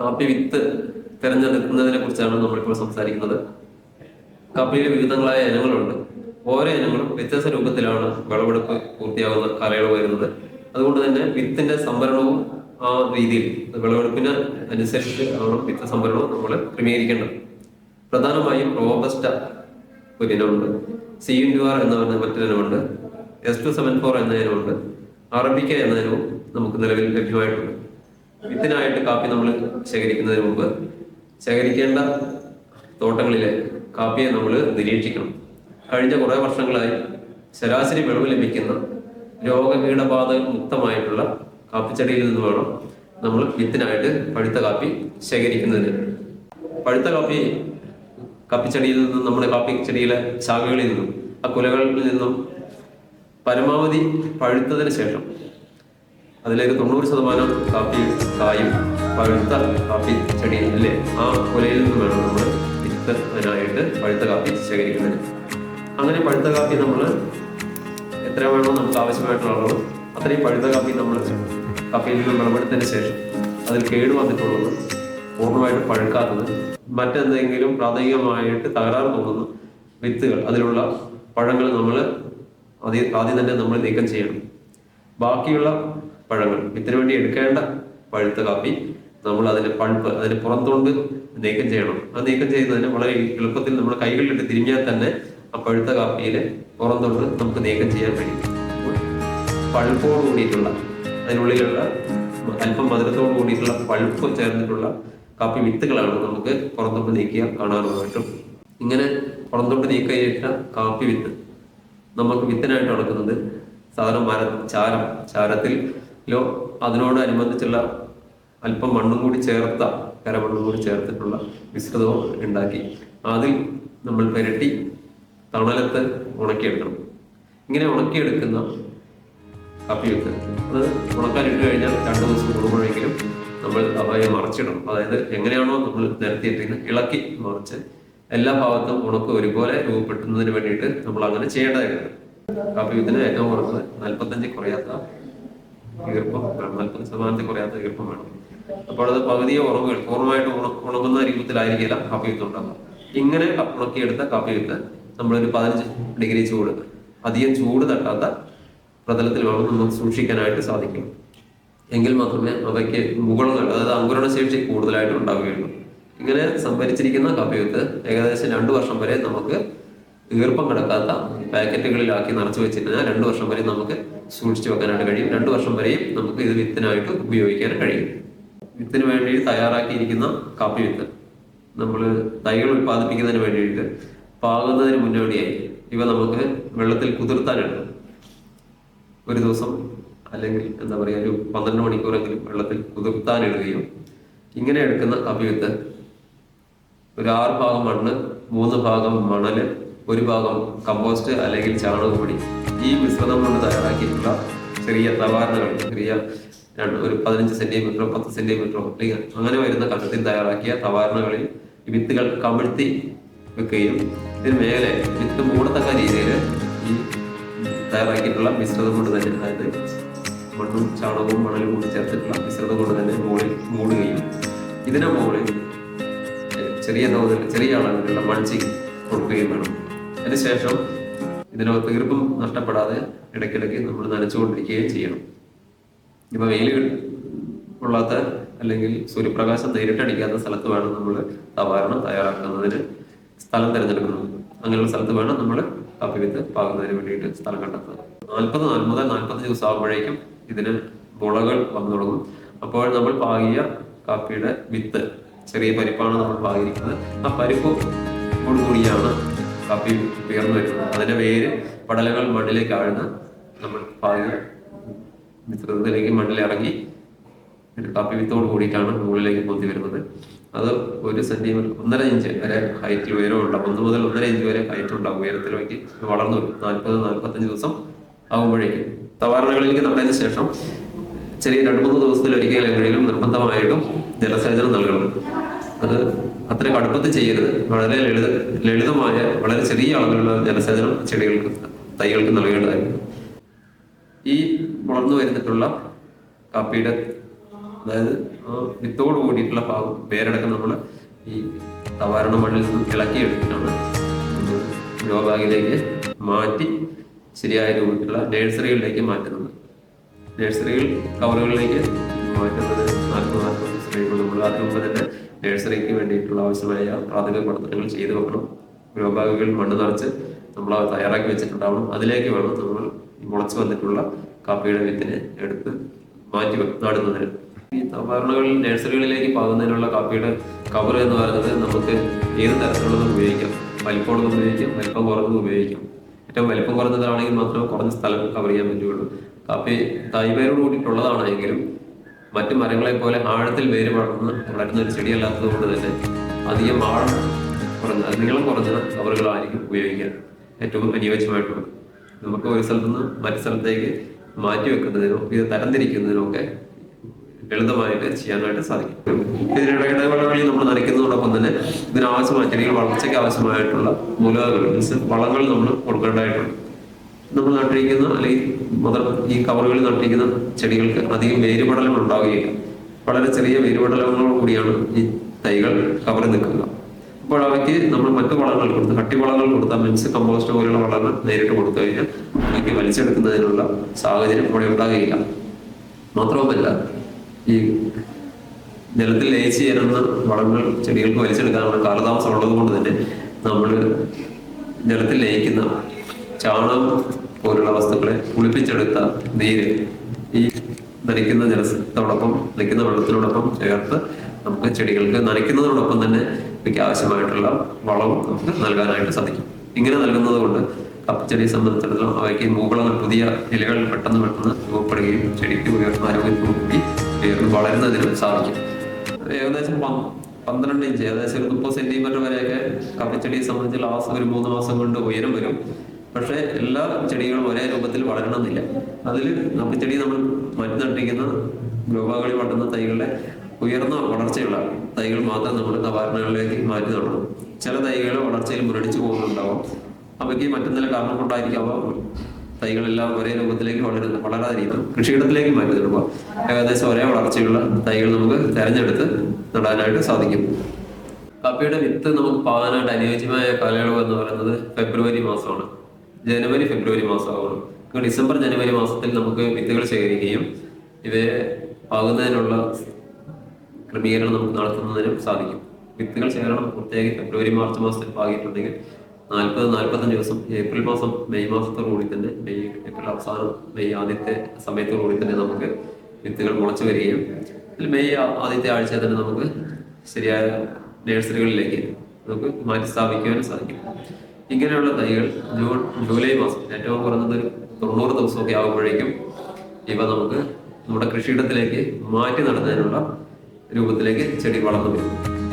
കാപ്പി വിത്ത് തിരഞ്ഞെടുക്കുന്നതിനെ കുറിച്ചാണ് നമ്മളിപ്പോൾ സംസാരിക്കുന്നത്. കാപ്പിയിൽ വിവിധങ്ങളായ ഇനങ്ങളുണ്ട്. ഓരോ ഇനങ്ങളും വ്യത്യസ്ത രൂപത്തിലാണ് വിളവെടുപ്പ് പൂർത്തിയാകുന്ന കാലയളവ് വരുന്നത് അതുകൊണ്ട് തന്നെ വിത്തിന്റെ സംഭരണവും ആ രീതിയിൽ വിളവെടുപ്പിന് അനുസരിച്ച് ആണ് വിത്ത് സംഭരണവും നമ്മൾ ക്രമീകരിക്കേണ്ടത്. പ്രധാനമായും റോബസ്റ്റ ഒരു ഇനമുണ്ട്. സി ഇൻ ആർ എന്ന് പറഞ്ഞ മറ്റൊരിനമുണ്ട് എസ് ടു സെവൻ ഫോർ എന്ന ഇനമുണ്ട്. അറബിക്ക എന്ന ഇനവും നമുക്ക് നിലവിൽ ലഭ്യമായിട്ടുണ്ട്. വിത്തിനായിട്ട് കാപ്പി നമ്മൾ ശേഖരിക്കുന്നതിന് മുമ്പ് ശേഖരിക്കേണ്ട തോട്ടങ്ങളിലെ കാപ്പിയെ നമ്മൾ നിരീക്ഷിക്കണം. കഴിഞ്ഞ കുറേ വർഷങ്ങളായി ശരാശരി വിളവ് ലഭിക്കുന്ന രോഗകീടബാധ മുക്തമായിട്ടുള്ള കാപ്പിച്ചെടിയിൽ നിന്ന് വേണം നമ്മൾ വിത്തിനായിട്ട് പഴുത്ത കാപ്പി ശേഖരിക്കുന്നതിന്. പഴുത്ത കാപ്പി കാപ്പിച്ചെടിയിൽ നിന്നും നമ്മുടെ കാപ്പി ചെടിയിലെ ശാഖകളിൽ നിന്നും ആ കുലകളിൽ നിന്നും പരമാവധി പഴുത്തതിന് ശേഷം അതിലേക്ക് തൊണ്ണൂറ് ശതമാനം കാപ്പി കായും പഴുത്ത കാപ്പി ചെടി അല്ലേ? ആ കൊലയിൽ നിന്ന് വേണം നമ്മൾ വിത്ത് അതിനായിട്ട് പഴുത്ത കാപ്പി ശേഖരിക്കുന്നത്. അങ്ങനെ പഴുത്ത കാപ്പി നമ്മൾ എത്ര വേണോ നമുക്ക് ആവശ്യമായിട്ടുള്ള അളവ് അത്രയും പഴുത്ത കാപ്പി നമ്മൾ കാപ്പിയിൽ നിന്ന് വിളവെടുത്തതിന് ശേഷം അതിൽ കേട് വന്നിട്ടുള്ളത് പൂർണമായിട്ട് പഴുക്കാത്തത് മറ്റെന്തെങ്കിലും പ്രാഥമികമായിട്ട് തകരാറ് തോന്നുന്ന വിത്തുകൾ അതിലുള്ള പഴങ്ങൾ നമ്മൾ ആദ്യം തന്നെ നമ്മൾ നീക്കം ചെയ്യണം. ബാക്കിയുള്ള പഴങ്ങൾ. ഇതിനു വേണ്ടി എടുക്കേണ്ട പഴുത്ത കാപ്പി നമ്മൾ അതിന്റെ പൾപ്പ് അതിന്റെ പുറത്തുകൊണ്ട് നീക്കം ചെയ്യണം. ആ നീക്കം ചെയ്യുന്നതിന് വളരെ എളുപ്പത്തിൽ നമ്മൾ കൈകളിലിട്ട് തിരിഞ്ഞാൽ തന്നെ ആ പഴുത്ത കാപ്പിയിലെ പുറത്തുകൊണ്ട് നമുക്ക് നീക്കം ചെയ്യാൻ കഴിയും. പഴുപ്പോട് കൂടിയിട്ടുള്ള അതിനുള്ളിലുള്ള അല്പം മധുരത്തോട് കൂടിയിട്ടുള്ള പൾപ്പ് ചേർന്നിട്ടുള്ള കാപ്പി വിത്തുകളാണ് നമുക്ക് പുറത്തോട്ട് നീക്കിയാൽ കാണാറുമായിട്ടും ഇങ്ങനെ പുറംതൊണ്ട് നീക്കിയിട്ട കാപ്പി വിത്ത് നമുക്ക് വിത്തനായിട്ട് നടക്കുന്നത് സാധാരണ മര ചാരം ചാരത്തിലോ അതിനോടനുബന്ധിച്ചുള്ള അല്പം മണ്ണും കൂടി ചേർത്ത കരമണ്ണും കൂടി ചേർത്തിട്ടുള്ള മിശ്രിതവും ഉണ്ടാക്കി. അതിൽ നമ്മൾ പുരട്ടി തണലത്ത് ഉണക്കിയെടുക്കണം. ഇങ്ങനെ ഉണക്കിയെടുക്കുന്ന കപ്പിയൊക്കെ അത് ഉണക്കാനിട്ട് കഴിഞ്ഞാൽ രണ്ടു ദിവസം കൂടുമ്പോഴെങ്കിലും നമ്മൾ അവയെ മറച്ചിടണം. അതായത് എങ്ങനെയാണോ നമ്മൾ നിരത്തിയിട്ടിരിക്കുന്നത് ഇളക്കി മറിച്ച് എല്ലാ ഭാഗത്തും ഉണക്ക് ഒരുപോലെ രൂപപ്പെടുത്തുന്നതിന് വേണ്ടിയിട്ട് നമ്മൾ അങ്ങനെ ചെയ്യേണ്ടതായിരുന്നു കാപ്പി വിത്തിന് ഏറ്റവും കുറഞ്ഞത് നാൽപ്പത്തഞ്ച് കുറയാത്ത ഈർപ്പം ബ്രഹ്മത്തിന് ശതമാനത്തിൽ കുറയാത്ത ഈർപ്പം വേണം. അപ്പോൾ അത് പകുതിയെ ഉറവുകൾ പൂർണമായിട്ട് ഉണ- ഉണങ്ങുന്ന രൂപത്തിലായിരിക്കില്ല കാപ്പി വിത്ത് ഉണ്ടാകുക ഇങ്ങനെ ഉണക്കിയെടുത്ത കാപ്പി വിത്ത് നമ്മളൊരു പതിനഞ്ച് ഡിഗ്രി ചൂട് അധികം ചൂട് തട്ടാത്ത പ്രതലത്തിൽ വേണം നമുക്ക് സൂക്ഷിക്കാനായിട്ട് സാധിക്കും. എങ്കിൽ മാത്രമേ അവയ്ക്ക് മുകളങ്ങൾ അതായത് അങ്കുരണ ശേഷി കൂടുതലായിട്ട് ഉണ്ടാവുകയുള്ളൂ. ഇങ്ങനെ സംഭരിച്ചിരിക്കുന്ന കപ്പയുത്ത് ഏകദേശം രണ്ടു വർഷം വരെ നമുക്ക് ഈർപ്പം കിടക്കാത്ത പാക്കറ്റുകളിലാക്കി നിറച്ച് വെച്ചിരുന്നാൽ രണ്ടു വർഷം വരെ നമുക്ക് സൂക്ഷിച്ചു വെക്കാനായിട്ട് കഴിയും. രണ്ടു വർഷം വരെയും നമുക്ക് ഇത് വിത്തിനായിട്ട് ഉപയോഗിക്കാൻ കഴിയും. വിത്തിന് വേണ്ടി തയ്യാറാക്കിയിരിക്കുന്ന കാപ്പി വിത്ത്. നമ്മൾ തൈകൾ ഉൽപ്പാദിപ്പിക്കുന്നതിന് വേണ്ടിയിട്ട് പാകുന്നതിന് മുന്നോടിയായി. ഇവ നമുക്ക് വെള്ളത്തിൽ കുതിർത്താനുണ്ട് ഒരു ദിവസം അല്ലെങ്കിൽ എന്താ പറയുക ഒരു പന്ത്രണ്ട് മണിക്കൂറെങ്കിലും വെള്ളത്തിൽ കുതിർത്താനിടുകയും ഇങ്ങനെ എടുക്കുന്ന വിത്ത് ഒരു ആറ് ഭാഗം മണ്ണ് മൂന്ന് ഭാഗം മണൽ ഒരു ഭാഗം കമ്പോസ്റ്റ് അല്ലെങ്കിൽ ചാണകപ്പൊടി ഈ മിശ്രിതം കൊണ്ട് തയ്യാറാക്കിയിട്ടുള്ള ചെറിയ തവാരണകൾ ചെറിയ രണ്ട് ഒരു പതിനഞ്ച് സെന്റിമീറ്ററോ പത്ത് സെന്റിമീറ്ററോ അല്ലെങ്കിൽ അങ്ങനെ വരുന്ന കണ്ടത്തിൽ തയ്യാറാക്കിയ തവാരണകളിൽ ഈ വിത്തുകൾ കമിഴ്ത്തി വെക്കുകയും ഇതിന് മേലെ വിത്ത് മൂടത്തക്ക രീതിയിൽ ഈ തയ്യാറാക്കിയിട്ടുള്ള മിശ്രിതം കൊണ്ട് തന്നെ അതായത് മണ്ണും ചാണകവും മണലും കൂടി ചേർത്തിട്ടുള്ള മിശ്രിതം കൊണ്ട് തന്നെ മുകളിൽ മൂടുകയും ഇതിനു മുകളിൽ ചെറിയ തോതിൽ ചെറിയ അളവിലുള്ള മൺചി കൊടുക്കുകയും വേണം. അതിനുശേഷം ഇതിനകത്ത് ഈർപ്പം നഷ്ടപ്പെടാതെ ഇടയ്ക്കിടയ്ക്ക് നമ്മൾ നനച്ചുകൊണ്ടിരിക്കുകയും ചെയ്യണം. ഇപ്പൊ വെയിൽ കൊള്ളാത്ത അല്ലെങ്കിൽ സൂര്യപ്രകാശം നേരിട്ടടിക്കാത്ത സ്ഥലത്ത് വേണം നമ്മൾ തവാരണം തയ്യാറാക്കുന്നതിന് സ്ഥലം തിരഞ്ഞെടുക്കുന്നത്. അങ്ങനെയുള്ള സ്ഥലത്ത് വേണം നമ്മൾ കാപ്പി വിത്ത് പാകുന്നതിന് വേണ്ടിയിട്ട് സ്ഥലം കണ്ടെത്തുന്നത്. നാൽപ്പത് മുതൽ നാൽപ്പത്തഞ്ച് ദിവസം ആകുമ്പോഴേക്കും ഇതിന് മുളകൾ വന്നു തുടങ്ങും. അപ്പോൾ നമ്മൾ പാകിയ കാപ്പിയുടെ വിത്ത് ചെറിയ പരിപ്പാണ് നമ്മൾ പാകിയിരിക്കുന്നത്. ആ പരിപ്പ് കൂടിയാണ് കാപ്പി ഉയർന്നു വരുന്നത് അതിന്റെ വേര് പടലകൾ മണ്ണിലേക്ക് ആഴ്ന്ന് നമ്മൾ പാകിയ മിശ്രിതത്തിലേക്ക് മണ്ണിലിറങ്ങി ഒരു കാപ്പി വിത്തോട് കൂടിയിട്ടാണ് മുകളിലേക്ക് പൊന്തി വരുന്നത്. അത് ഒരു സെന്റിമീറ്റർ ഒന്നര ഇഞ്ച് വരെ ഹൈറ്റിൽ ഉയരം ഉണ്ടാവും ഒന്ന് മുതൽ ഒന്നര ഇഞ്ച് വരെ ഹൈറ്റ് ഉണ്ടാവും ഉയരത്തിലേക്ക്. വളർന്നു വരും. നാൽപ്പത് നാൽപ്പത്തഞ്ച് ദിവസം ആകുമ്പോഴേക്കും തവാരണകളിലേക്ക് നടന്നതിന് ശേഷം ചെറിയ രണ്ട് മൂന്ന് ദിവസത്തിൽ ഒരിക്കലെങ്കിലും നിർബന്ധമായിട്ടും ജലസേചനം നൽകണം അത് അത്ര കടുപ്പത്തിൽ ചെയ്യരുത്. വളരെ ലളിത ലളിതമായ വളരെ ചെറിയ അളവിലുള്ള ജലസേചനം ചെടികൾക്ക് തൈകൾക്ക് നൽകേണ്ടതായിരുന്നു ഈ വളർന്നു വരുന്നിട്ടുള്ള കാപ്പിയുടെ അതായത് വിത്തോട് കൂടിയിട്ടുള്ള ഭാഗം പേരടക്കം നമ്മൾ ഈ തവാരണ മണ്ണിൽ നിന്ന് ഇളക്കിയെടുത്തിട്ടാണ് ഗ്രോ ബാഗിലേക്ക് മാറ്റി ശരിയായ രൂപത്തിലുള്ള നേഴ്സറികളിലേക്ക് മാറ്റുന്നത്. നഴ്സറികൾ കവറുകളിലേക്ക് മാറ്റുന്നത് നാൽപ്പത് നാൽപ്പത് ദിവസം നമ്മൾ അതിന് നഴ്സറിക്ക് വേണ്ടിയിട്ടുള്ള ആവശ്യമായ പ്രാഥമിക പ്രവർത്തനങ്ങൾ ചെയ്തു വെക്കണം. ഗ്രോ ബാഗുകൾ മണ്ണ് നിറച്ച് നമ്മൾ തയ്യാറാക്കി വെച്ചിട്ടുണ്ടാവണം. അതിലേക്ക് വേണം നമ്മൾ മുളച്ചു വന്നിട്ടുള്ള കാപ്പിയുടെ വിത്തിനെ എടുത്ത് മാറ്റി നടുന്നതിന്. ഈ സാധാരണകളിൽ നഴ്സറികളിലേക്ക് പാകുന്നതിനുള്ള കാപ്പിയുടെ കവർ എന്ന് പറയുന്നത് നമുക്ക് ഏത് തരത്തിലുള്ളതും ഉപയോഗിക്കാം. വലിപ്പമുള്ളത് ഉപയോഗിക്കാം വലിപ്പം കുറഞ്ഞത് ഉപയോഗിക്കാം. ഏറ്റവും വലിപ്പം കുറഞ്ഞതാണെങ്കിൽ മാത്രമേ കുറഞ്ഞ സ്ഥലം കവർ ചെയ്യാൻ പറ്റുകയുള്ളൂ. കാപ്പി തൈവേരോട് കൂടിയിട്ടുള്ളതാണെങ്കിലും മറ്റു മരങ്ങളെ പോലെ ആഴത്തിൽ വേര് വളർന്ന് വളരുന്ന ഒരു ചെടിയല്ലാത്തത് കൊണ്ട് തന്നെ അധികം ആഴം കുറഞ്ഞ നീളം കുറഞ്ഞ കവറുകളായിരിക്കും ഉപയോഗിക്കാൻ ഏറ്റവും അനുയോജ്യമായിട്ടുള്ളത്. നമുക്ക് ഒരു സ്ഥലത്ത് നിന്ന് മറ്റു സ്ഥലത്തേക്ക് മാറ്റി വെക്കുന്നതിനോ ഇത് തരംതിരിക്കുന്നതിനോ ഒക്കെ ലളിതമായിട്ട് ചെയ്യാനായിട്ട് സാധിക്കും. ഇതിനിടെ ഇടവേളകളിൽ നമ്മൾ നനയ്ക്കുന്നതോടൊപ്പം തന്നെ ഇതിനാവശ്യമായ ചെടികൾ വളർച്ചയ്ക്ക് ആവശ്യമായിട്ടുള്ള മൂലകങ്ങൾ മീൻസ് വളങ്ങൾ നമ്മൾ കൊടുക്കേണ്ടതായിട്ടുണ്ട്. നമ്മൾ നട്ടിരിക്കുന്ന അല്ലെങ്കിൽ മദർ ഈ കവറുകളിൽ നട്ടിരിക്കുന്ന ചെടികൾക്ക് അധികം വേരുപടലം ഉണ്ടാവുകയില്ല. വളരെ ചെറിയ വേരുപടലങ്ങളോട് കൂടിയാണ് ഈ തൈകൾ കവറിൽ നിൽക്കുക. അപ്പോൾ അവയ്ക്ക് നമ്മൾ മറ്റു വളങ്ങൾ കൊടുത്ത് കട്ടി വളങ്ങൾ കൊടുത്താൽ മീൻസ് കമ്പോസ്റ്റ് പോലുള്ള വളങ്ങൾ നേരിട്ട് കൊടുത്തു കഴിഞ്ഞാൽ അവയ്ക്ക് വലിച്ചെടുക്കുന്നതിനുള്ള സാഹചര്യം ഇവിടെ ഉണ്ടാകുകയില്ല. മാത്രവുമല്ല ഈ ജലത്തിൽ ലയിച്ച് ചേരുന്ന വളങ്ങൾ ചെടികൾക്ക് വലിച്ചെടുക്കാനുള്ള കാലതാമസം ഉള്ളത് കൊണ്ട് തന്നെ നമ്മൾ ജലത്തിൽ ലയിക്കുന്ന ചാണകം പോലുള്ള വസ്തുക്കളെ കുളിപ്പിച്ചെടുത്ത നീര് ഈ നനയ്ക്കുന്ന ജലത്തോടൊപ്പം നനയ്ക്കുന്ന വെള്ളത്തിനോടൊപ്പം ചേർത്ത് നമുക്ക് ചെടികൾക്ക് നനയ്ക്കുന്നതിനോടൊപ്പം തന്നെ ഇവയ്ക്ക് ആവശ്യമായിട്ടുള്ള വളവും നമുക്ക് നൽകാനായിട്ട് സാധിക്കും. ഇങ്ങനെ നൽകുന്നത് കൊണ്ട് കപ്പച്ചെടിയെ സംബന്ധിച്ചിടത്തോളം അവയ്ക്ക് മൂകളങ്ങൾ പുതിയ ഇലകൾ പെട്ടെന്ന് പെട്ടെന്ന് രൂപപ്പെടുകയും ചെടിക്ക് ഉയർന്ന ആരോഗ്യത്തോടു കൂടി ഉയർന്ന് വളരുന്നതിനും സാധിക്കും. ഏകദേശം പന്ത് പന്ത്രണ്ട് ഇഞ്ച് ഏകദേശം ഒരു മുപ്പത് സെന്റിമീറ്റർ വരെയൊക്കെ കപ്പച്ചെടിയെ സംബന്ധിച്ച് ലാസ്റ്റ് ഒരു മൂന്ന് മാസം കൊണ്ട് ഉയരം വരും. പക്ഷേ എല്ലാ ചെടികളും ഒരേ രൂപത്തിൽ വളരണമെന്നില്ല. അതിൽ നമുക്ക് ചെടി നമ്മൾ മരുന്ന് നട്ടിരിക്കുന്ന ഗ്രോബാകളിൽ വളരുന്ന തൈകളുടെ ഉയർന്ന വളർച്ചയുള്ള തൈകൾ മാത്രം നമ്മൾ കവാരണകളിലേക്ക് മാറ്റി നടണം. ചില തൈകൾ വളർച്ചയിൽ മുരടിച്ചു പോകുന്നുണ്ടാവും. അവയ്ക്ക് മറ്റെന്തെങ്കിലും കാരണം കൊണ്ടായിരിക്കും തൈകളെല്ലാം ഒരേ രൂപത്തിലേക്ക് വളരുന്ന വളരാതിരിക്കണം കൃഷിയിടത്തിലേക്ക് മാറ്റി നടക്കുക. ഏകദേശം ഒരേ വളർച്ചയുള്ള തൈകൾ നമുക്ക് തിരഞ്ഞെടുത്ത് നടാനായിട്ട് സാധിക്കും. കാപ്പിയുടെ വിത്ത് നമുക്ക് പാകാനായിട്ട് അനുയോജ്യമായ കാലയളവ് എന്ന് പറയുന്നത് ഫെബ്രുവരി മാസമാണ്. ജനുവരി ഫെബ്രുവരി നമുക്ക് ഡിസംബർ ജനുവരി മാസത്തിൽ നമുക്ക് വിത്തുകൾ ശേഖരിക്കുകയും ഇവയെ പാകുന്നതിനുള്ള ക്രമീകരണം നമുക്ക് നടത്തുന്നതിനും സാധിക്കും. വിത്തുകൾ ശേഖരണം പൂർത്തിയാക്കി ഫെബ്രുവരി മാർച്ച് മാസത്തിൽ പാകിയിട്ടുണ്ടെങ്കിൽ നാൽപ്പത് നാൽപ്പത്തഞ്ച് ദിവസം ഏപ്രിൽ മാസം മെയ് മാസത്തോടുകൂടി തന്നെ മെയ് ഏപ്രിൽ അവസാനം മെയ് ആദ്യത്തെ സമയത്തോടുകൂടി തന്നെ നമുക്ക് വിത്തുകൾ മുളച്ചു വരികയും മെയ് ആദ്യത്തെ ആഴ്ച തന്നെ നമുക്ക് ശരിയായ നഴ്സറികളിലേക്ക് നമുക്ക് മാറ്റി സ്ഥാപിക്കുവാനും സാധിക്കും. ഇങ്ങനെയുള്ള തൈകൾ ജൂൺ ജൂലൈ മാസം ഏറ്റവും കുറഞ്ഞത് ഒരു തൊണ്ണൂറ് ദിവസമൊക്കെ ആകുമ്പോഴേക്കും ഇവ നമുക്ക് നമ്മുടെ കൃഷിയിടത്തിലേക്ക് മാറ്റി നടന്നതിനുള്ള രൂപത്തിലേക്ക് ചെടി വളർന്നു വരും.